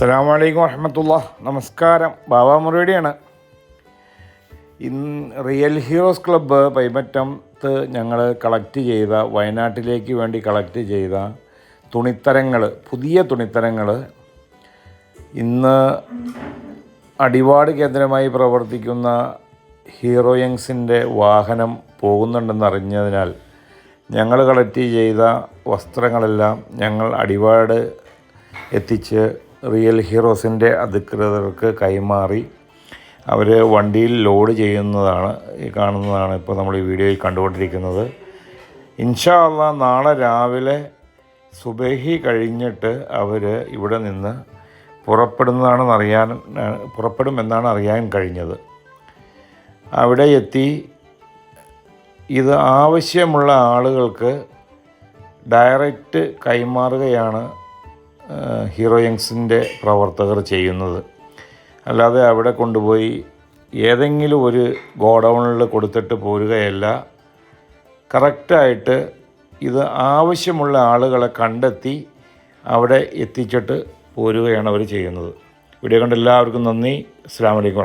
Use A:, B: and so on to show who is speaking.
A: അസ്സാം വലൈക്കും വറഹമത്തുള്ള നമസ്കാരം. ബാബ മുറിയുടെയാണ്. ഇന്ന് റിയൽ ഹീറോസ് ക്ലബ്ബ് പൈമറ്റത്ത് ഞങ്ങൾ കളക്ട് ചെയ്ത വയനാട്ടിലേക്ക് വേണ്ടി കളക്ട് ചെയ്ത തുണിത്തരങ്ങൾ പുതിയ തുണിത്തരങ്ങൾ ഇന്ന് അടിവാട് കേന്ദ്രമായി പ്രവർത്തിക്കുന്ന ഹീറോ ഹീറോയങ്സിന്റെ വാഹനം പോകുന്നുണ്ടെന്നറിഞ്ഞതിനാൽ ഞങ്ങൾ കളക്ട് ചെയ്ത വസ്ത്രങ്ങളെല്ലാം ഞങ്ങൾ അടിവാട് എത്തിച്ച് റിയൽ ഹീറോസിന്റെ അധികൃതർക്ക് കൈമാറി അവർ വണ്ടിയിൽ ലോഡ് ചെയ്യുന്നതാണ് ഈ കാണുന്നതാണ് ഇപ്പോൾ നമ്മൾ ഈ വീഡിയോയിൽ കണ്ടുകൊണ്ടിരിക്കുന്നത്. ഇൻഷാ അള്ളാ നാളെ രാവിലെ സുബഹി കഴിഞ്ഞിട്ട് അവർ ഇവിടെ നിന്ന് പുറപ്പെടുന്നതാണെന്ന് അറിയാൻ പുറപ്പെടുമെന്നാണ് അറിയാൻ കഴിഞ്ഞത്. അവിടെ എത്തി. ഇത് ആവശ്യമുള്ള ആളുകൾക്ക് ഡയറക്റ്റ് കൈമാറുകയാണ് ഹീറോയിങ്സിന്റെ പ്രവർത്തകർ ചെയ്യുന്നത്. അല്ലാതെ അവിടെ കൊണ്ടുപോയി ഏതെങ്കിലും ഒരു ഗോഡൗണിൽ കൊടുത്തിട്ട് പോരുകയല്ല. കറക്റ്റായിട്ട് ഇത് ആവശ്യമുള്ള ആളുകളെ കണ്ടെത്തി അവിടെ എത്തിച്ചിട്ട് പോരുകയാണ് അവർ ചെയ്യുന്നത്. വീഡിയോ കണ്ട എല്ലാവർക്കും നന്ദി. അസ്സാം വലൈക്കും